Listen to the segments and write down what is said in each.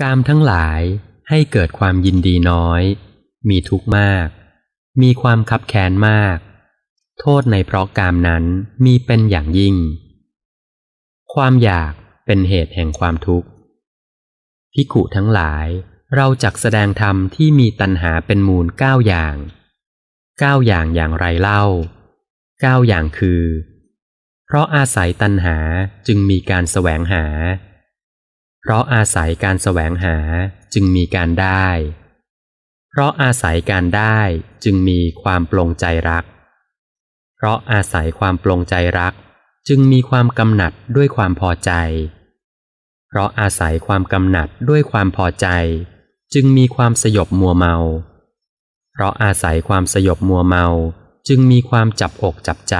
กามทั้งหลายให้เกิดความยินดีน้อย มีทุกข์มาก มีความคับแค้นมาก โทษในเพราะกามนั้นมีเป็นอย่างยิ่ง ความอยากเป็นเหตุแห่งความทุกข์พิขุทั้งหลายเราจักแสดงธรรมที่มีตัณหาเป็นมูลเก้าอย่างเก้าอย่างอย่างไรเล่าเก้าอย่างคือ เพราะอาศัยตัณหาจึงมีการแสวงหา เพราะอาศัยการแสวงหาจึงมีการได้ เพราะอาศัยการได้จึงมีความปลงใจรัก เพราะอาศัยความปลงใจรัก จึงมีความกำหนัดด้วยความพอใจ เพราะอาศัยความกำหนัดด้วยความพอใจ จึงมีความสยบมัวเมา เพราะอาศัยความสยบมัวเมาจึงมีความจับอกจับใจ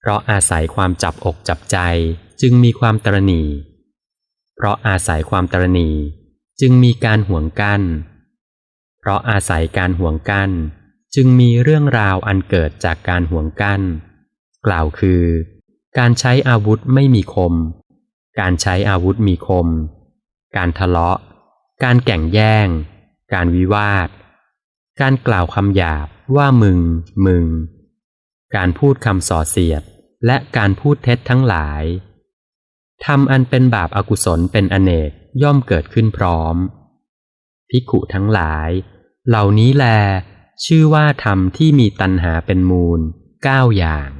เพราะอาศัยความจับอกจับใจจึงมีความตรณี เพราะอาศัยความตรณีจึงมีการห่วงกั้น เพราะอาศัยการห่วงกั้น จึงมีเรื่องราวอันเกิดจากการห่วงกั้น กล่าวคือ การใช้อาวุธไม่มีคม การใช้อาวุธมีคม การทะเลาะ การแก่งแย่ง การวิวาท การกล่าวคำหยาบว่ามึง มึง การพูดคำส่อเสียด และการพูดเท็จทั้งหลาย ทำอันเป็นบาปอากุศลเป็นอเนกย่อมเกิดขึ้นพร้อม ภิกขุทั้งหลาย เหล่านี้แล ชื่อว่าธรรมที่มีตัณหาเป็นมูลเก้าอย่าง